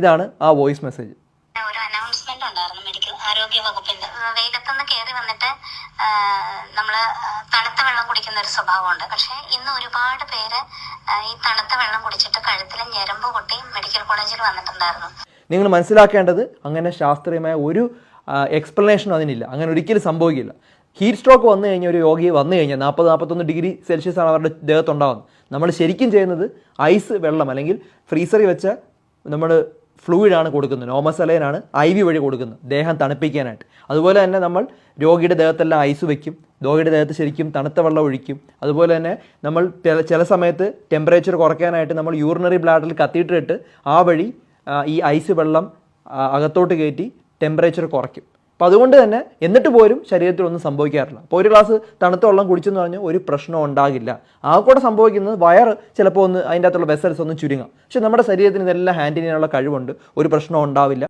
ഇതാണ് ആ voice message. ഒരു അനൗൺസ്മെന്റ് ഉണ്ടായിരുന്നു മെഡിക്കൽ ആരോഗ്യ വകുപ്പിന്റെ. വെയിലത്തുനിന്ന് കയറി വന്നിട്ട് ആ, നമ്മൾ തണുത്ത വെള്ളം കുടിക്കുന്ന ഒരു സ്വഭാവമുണ്ട്. പക്ഷെ ഇന്ന് ഒരുപാട് പേര് ഈ തണുത്ത വെള്ളം കുടിച്ചിട്ട് കഴുത്തിൽ ഞരമ്പ് പൊട്ടി മെഡിക്കൽ കോളേജിൽ വന്നിട്ടുണ്ടായിരുന്നു. നിങ്ങൾ മനസ്സിലാക്കേണ്ടത് അങ്ങനെ ശാസ്ത്രീയമായ ഒരു എക്സ്പ്ലനേഷനും അതിനില്ല. അങ്ങനെ ഒരിക്കലും സംഭവിക്കില്ല. ഹീറ്റ് സ്ട്രോക്ക് വന്നു കഴിഞ്ഞാൽ ഒരു യോഗി വന്നു കഴിഞ്ഞാൽ നാൽപ്പത് നാൽപ്പത്തൊന്ന് ഡിഗ്രി സെൽഷ്യസ് ആണ് അവരുടെ ദേഹത്തുണ്ടാകുന്നത് നമ്മൾ ശരിക്കും ചെയ്യുന്നത് ഐസ് വെള്ളം അല്ലെങ്കിൽ ഫ്രീസറിൽ വെച്ച നമ്മൾ ഫ്ലൂയിഡാണ് കൊടുക്കുന്നത്. നോമസലൈനാണ് ഐ വി വഴി കൊടുക്കുന്നത്. ദേഹം തണുപ്പിക്കാനായിട്ട്. അതുപോലെ തന്നെ നമ്മൾ രോഗിയുടെ ദേഹത്തെല്ലാം ഐസ് വയ്ക്കും രോഗിയുടെ ദേഹത്ത് ശരിക്കും തണുത്ത വെള്ളം ഒഴിക്കും. അതുപോലെ തന്നെ നമ്മൾ ചില- സമയത്ത് ടെമ്പറേച്ചർ കുറയ്ക്കാനായിട്ട് നമ്മൾ യൂറിനറി ബ്ലാഡറിൽ കത്തിയിട്ടിട്ട് ആ വഴി ഈ ഐസ് വെള്ളം അകത്തോട്ട് കയറ്റി ടെമ്പറേച്ചർ കുറയ്ക്കും. അപ്പോൾ അതുകൊണ്ട് തന്നെ എന്നിട്ട് പോലും ശരീരത്തിൽ ഒന്നും സംഭവിക്കാറില്ല. അപ്പോൾ ഒരു ഗ്ലാസ് തണുത്ത വെള്ളം കുടിച്ചെന്ന് പറഞ്ഞാൽ ഒരു പ്രശ്നം ഉണ്ടാകില്ല. ആ കൂടെ സംഭവിക്കുന്നത് വയർ ചിലപ്പോൾ ഒന്ന് അതിന്റെ അകത്തുള്ള വെസൽസ് ഒന്ന് ചുരുങ്ങാം. പക്ഷെ നമ്മുടെ ശരീരത്തിന് ഇതെല്ലാം ഹാൻഡിൽ ചെയ്യാനുള്ള കഴിവുണ്ട്. ഒരു പ്രശ്നം ഉണ്ടാവില്ല.